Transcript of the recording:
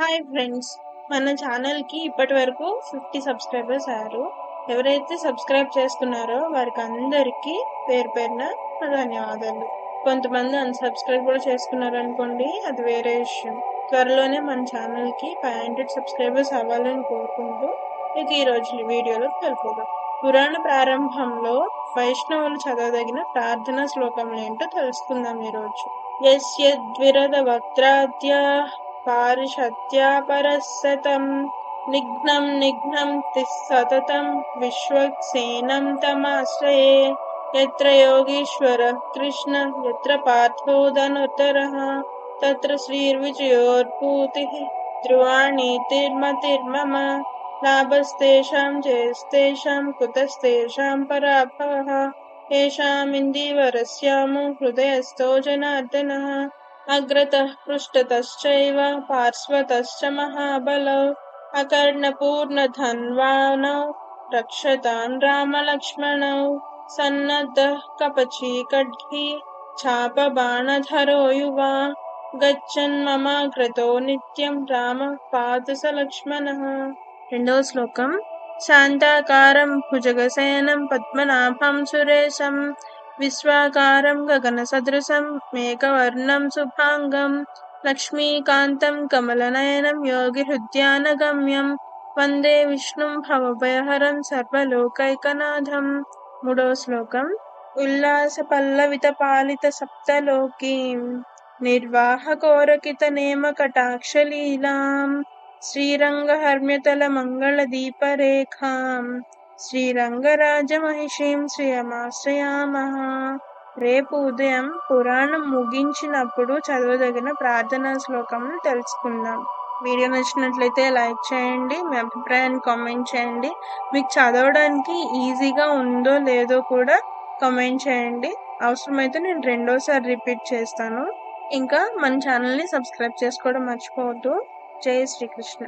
Hi friends మన ఛానల్కి ఇప్పటి వరకు ఫిఫ్టీ సబ్స్క్రైబర్స్ అయ్యారు. ఎవరైతే సబ్స్క్రైబ్ చేసుకున్నారో వారికి అందరికీ పేరు పేరున ధన్యవాదాలు. కొంతమంది అన్సబ్స్క్రైబ్ కూడా చేసుకున్నారు అనుకోండి అది వేరే విషయం. త్వరలోనే మన ఛానల్కి ఫైవ్ హండ్రెడ్ సబ్స్క్రైబర్స్ అవ్వాలని కోరుకుంటూ ఇక ఈ రోజు వీడియోలో తెలుపుదాం పురాణ ప్రారంభంలో వైష్ణవులు చదవదగిన ప్రార్థనా శ్లోకములు ఏంటో తెలుసుకుందాం ఈరోజు. యస్యద్విరద వక్త్రాద్యా पारिषत्यापरः सतम् निघ्नं निघ्नं तिः सततं विश्वक्सेनं तमाश्रये। यत्र योगीश्वरः कृष्ण, यत्र पार्थोदनुत्तरः, तत्र श्रीर्विजयोर्भूतिः ध्रुवाणीतिर्मतिर्मम लाभस्तेषां जयस्तेषां कुतस्तेषां पराभवः। येषामिन्दीवरस्यामो हृदयस्थो जनार्दनः। अग्रतः पृष्ठतश्चैव पार्श्वतश्च महाबलौ अकर्णपूर्णधन्वानौ रक्षतान् रामलक्ष्मणौ सन्नद्धः कपची खड्गी चापबाणधरो युवा गच्छन् ममाग्रतो నిత్యం రామ పాత స లక్ష్మణः రెండవ శ్లోకం శాంతాకారం భుజగశయనం పద్మనాభం సురేశం విశ్వాకారం గగన సదృశం మేఘవర్ణం శుభాంగం లక్ష్మీకాంతం కమలనయనం యోగి హృద్యానగమ్యం వందే విష్ణుం భవభయహరం సర్వలోకైకనాథం. మూడవ శ్లోకం. ఉల్లాస పల్లవిత పాలిత సప్తలోకీం నిర్వాహకోరకిత నేమ కటాక్షలీలాం శ్రీరంగహర్మ్యతల మంగళ దీపరేఖాం శ్రీరంగరాజమహిషీం శ్రియమాశ్రయామః. రేపు ఉదయం పురాణం ముగించినప్పుడు చదవదగిన ప్రార్థనా శ్లోకం తెలుసుకుందాం. వీడియో నచ్చినట్లయితే లైక్ చేయండి మీ అభిప్రాయాన్ని కామెంట్ చేయండి. మీకు చదవడానికి ఈజీగా ఉందో లేదో కూడా కామెంట్ చేయండి. అవసరమైతే నేను రెండోసారి రిపీట్ చేస్తాను. ఇంకా మన ఛానల్ని సబ్స్క్రైబ్ చేసుకోవడం మర్చిపోవద్దు. జై శ్రీకృష్ణ.